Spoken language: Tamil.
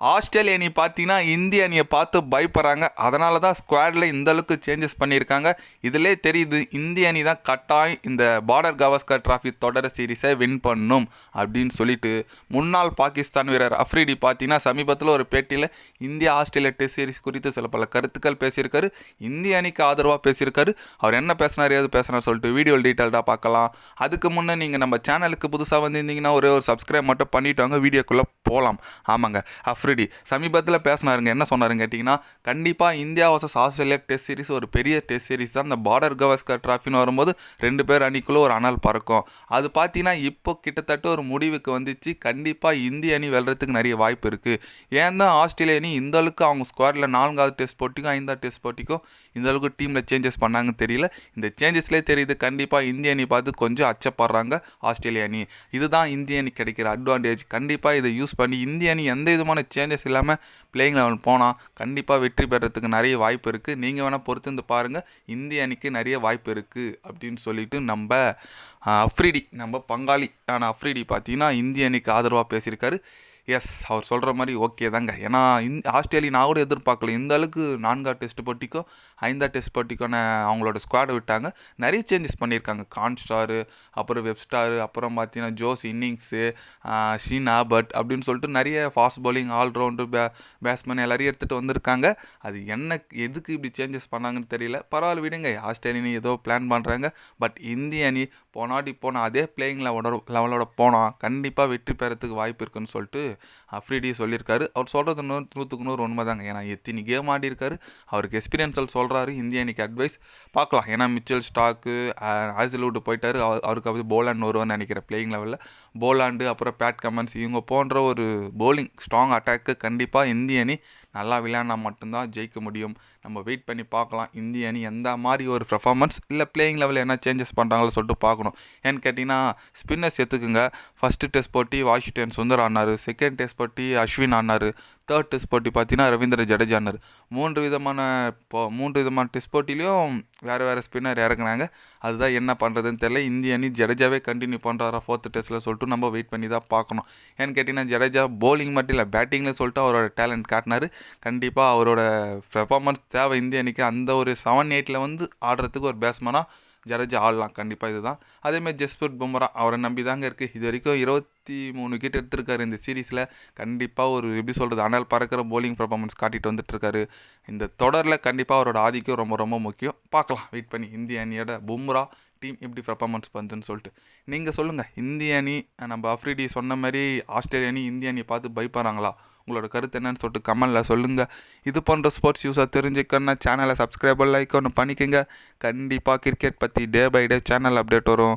ஆஸ்திரேலிய அணி பார்த்தீங்கன்னா இந்திய அணியை பார்த்து பயப்படுறாங்க. அதனால தான் ஸ்குவாடில் இந்தளவுக்கு சேஞ்சஸ் பண்ணியிருக்காங்க. இதிலே தெரியுது இந்திய அணி தான் கட்டாயம் இந்த பார்டர் கவாஸ்கர் டிராஃபி தொடர் சீரீஸை வின் பண்ணும் அப்படின்னு சொல்லிட்டு முன்னாள் பாகிஸ்தான் வீரர் அஃப்ரிடி பார்த்தீங்கன்னா சமீபத்தில் ஒரு பேட்டியில் இந்தியா ஆஸ்திரேலியா டெஸ்ட் சீரிஸ் குறித்து சில பல கருத்துக்கள் பேசியிருக்காரு. இந்திய அணிக்கு ஆதரவாக பேசியிருக்காரு. அவர் என்ன பேசினார் ஏது பேசினார் சொல்லிட்டு வீடியோ டீட்டெயில்டாக பார்க்கலாம். அதுக்கு முன்னே நீங்கள் நம்ம சேனலுக்கு புதுசாக வந்திருந்தீங்கன்னா ஒரே ஒரு சப்ஸ்கிரைப் மட்டும் பண்ணிவிட்டு வாங்க. வீடியோக்குள்ளே போகலாம் ஆமாங்க அஃப்ரிடி சமீபத்தில் பேசினாருங்க. என்ன சொன்னாருங்க கேட்டிங்கன்னா கண்டிப்பாக India versus Australia test series ஒரு பெரிய டெஸ்ட் சீரிஸ் தான். இந்த பார்டர் கவாஸ்கர் ட்ராஃபின்னு வரும்போது ரெண்டு பேர் அணிக்குள்ளே ஒரு அனல் பறக்கும். அது பார்த்தீங்கன்னா இப்போ கிட்டத்தட்ட ஒரு முடிவுக்கு வந்துச்சு. கண்டிப்பாக இந்திய அணி வெல்றதுக்கு நிறைய வாய்ப்பு இருக்குது ஏன் தான் ஆஸ்திரேலிய அணி இந்த அளவுக்கு அவங்க ஸ்குவாடில் நான்காவது டெஸ்ட் போட்டிக்கும் ஐந்தாவது டெஸ்ட் போட்டிக்கும் இந்த அளவுக்கு டீமில் சேஞ்சஸ் பண்ணாங்கன்னு தெரியல. இந்த சேஞ்சஸ்லேயே தெரியுது கண்டிப்பாக இந்திய அணி பார்த்து கொஞ்சம் அச்சப்படுறாங்க ஆஸ்திரேலிய அணி. இதுதான் இந்திய அணி கிடைக்கிற அட்வான்டேஜ் கண்டிப்பாக இதை யூஸ் பண்ணி இந்திய அணி எந்த விதமான சேஞ்சஸ் இல்லாமல் பிளேயிங் லெவல் போனால் கண்டிப்பாக வெற்றி பெறத்துக்கு நிறைய வாய்ப்பு இருக்குது நீங்கள் வேணால் பொறுத்து வந்து பாருங்கள் இந்திய அணிக்கு நிறைய வாய்ப்பு இருக்குது அப்படின்னு சொல்லிட்டு நம்ம அஃப்ரிடி நம்ம பங்காளி ஆனால் அஃப்ரிடி பார்த்தீங்கன்னா இந்திய அணிக்கு ஆதரவாக பேசியிருக்காரு. எஸ் அவர் சொல்கிற மாதிரி ஓகே தாங்க. ஏன்னா இந் ஆஸ்திரேலியா நான் கூட எதிர்பார்க்கல. இந்த அளவுக்கு நான்கா டெஸ்ட் போட்டிக்கும் ஐந்தா டெஸ்ட் போட்டிக்கான அவங்களோட ஸ்குவாடை விட்டாங்க. நிறைய சேஞ்சஸ் பண்ணியிருக்காங்க. கான் ஸ்டாரு அப்புறம் வெப் ஸ்டாரு அப்புறம் பார்த்தீங்கன்னா ஜோஸ் இன்னிங்ஸு ஷீன் ஆபர்ட் அப்படின்னு சொல்லிட்டு நிறைய ஃபாஸ்ட் பவுலிங் ஆல்ரவுண்டு பே பேட்ஸ்மேன் எல்லாரையும் எடுத்துகிட்டு வந்திருக்காங்க. அது என்ன எதுக்கு இப்படி சேஞ்சஸ் பண்ணாங்கன்னு தெரியல. பரவாயில்ல விடுங்க. ஆஸ்திரேலியா ஏதோ பிளான் பண்ணுறாங்க பட் இந்திய அணி போனாடி போனால் அதே பிளேயிங் லெவலோட லெவலோட போனால் கண்டிப்பாக வெற்றி பெறத்துக்கு வாய்ப்பு இருக்குன்னு சொல்லிட்டு அஃப்ரிடி சொல்லியிருக்காரு. அவர் சொல்கிறது நூறு நூற்றுக்கு நூறு உண்மை தாங்க ஏன்னா எத்தினி கேம் ஆடி இருக்காரு அவருக்கு எக்ஸ்பீரியன்ஸில் சொல்கிறாரு இந்திய அணிக்கு அட்வைஸ் பார்க்கலாம். ஏன்னா மிச்சல் ஸ்டாக்கு ஆசிலூட்டு போயிட்டார். அவர் அவருக்கு அப்படி போலாண்ட் வருவான்னு நினைக்கிற பிளேயிங் லெவலில் போலாண்டு அப்புறம் பேட் கமன்ஸ் இவங்க போன்ற ஒரு போலிங் ஸ்ட்ராங் அட்டாக்கு கண்டிப்பாக இந்திய அணி நல்லா விளையாடினா மட்டும்தான் ஜெயிக்க முடியும். நம்ம வெயிட் பண்ணி பார்க்கலாம். இந்திய அணி எந்த மாதிரி ஒரு பெர்ஃபார்மன்ஸ் இல்லை பிளேயிங் லெவலில் என்ன சேஞ்சஸ் பண்ணுறாங்களோ சொல்லிட்டு பார்க்கணும். ஏன்னு கேட்டிங்கன்னா ஸ்பின்னர்ஸ் எடுத்துக்குங்க. ஃபஸ்ட்டு டெஸ்ட் போட்டி வாஷிங்டன் சுந்தர் ஆனார் செகண்ட் டெஸ்ட் போட்டி அஸ்வின் ஆனார் தேர்ட் டெஸ்ட் போட்டி பார்த்தீங்கன்னா ரவீந்திர ஜடேஜானர் மூன்று விதமான இப்போ மூன்று விதமான டெஸ்ட் போட்டிலையும் வேறு வேறு ஸ்பின்னர் இறக்குனாங்க அதுதான் என்ன பண்ணுறதுன்னு தெரியல. இந்திய அணி ஜடேஜாவே கண்டினியூ பண்ணுறாரா ஃபோர்த்து டெஸ்ட்டில் சொல்லிட்டு நம்ம வெயிட் பண்ணி தான் பார்க்கணும். ஏன்னு கேட்டிங்கன்னா ஜடேஜா போலிங் மட்டும் இல்லை பேட்டிங்கில் சொல்லிட்டு அவரோட டேலண்ட் காட்டினார். கண்டிப்பாக அவரோட பெர்ஃபார்மன்ஸ் தேவை இந்திய அணிக்கு. அந்த ஒரு செவன் எயிட்டில் வந்து ஆடுறதுக்கு ஒரு பேட்ஸ்மனாக ஜடேஜா ஆடலாம். கண்டிப்பாக இதுதான். அதேமாதிரி ஜஸ்பிரத் பும்ரா அவரை நம்பி தாங்க இருக்குது இது வரைக்கும் இருபத்தி மூணு கிட்ட எடுத்திருக்காரு இந்த சீரீஸில் கண்டிப்பாக ஒரு எப்படி சொல்கிறது அனல் பறக்கிற போலிங் பர்ஃபார்மன்ஸ் காட்டிட்டு வந்துட்டுருக்காரு. இந்த தொடரில் கண்டிப்பாக அவரோட ஆதிக்கம் ரொம்ப ரொம்ப முக்கியம். பார்க்கலாம். வெயிட் பண்ணி. இந்திய அணியோட பும்ரா டீம் எப்படி பர்ஃபார்மன்ஸ் பண்ணுதுன்னு சொல்லிட்டு. நீங்கள் சொல்லுங்கள் இந்திய அணி நம்ம அஃப்ரிடி சொன்ன மாதிரி ஆஸ்திரேலிய அணி இந்திய அணியை பார்த்து பயப்படுறாங்களா? உங்களோட கருத்து என்னன்னு சொல்லிட்டு கமெண்டில் சொல்லுங்கள் இது போன்ற ஸ்போர்ட்ஸ் யூஸாக தெரிஞ்சுக்கணும்னா சேனலை சப்ஸ்கிரைபர் லைக் ஒன்று பண்ணிக்கோங்க. கண்டிப்பாக கிரிக்கெட் பற்றி day by day channel update வரும்.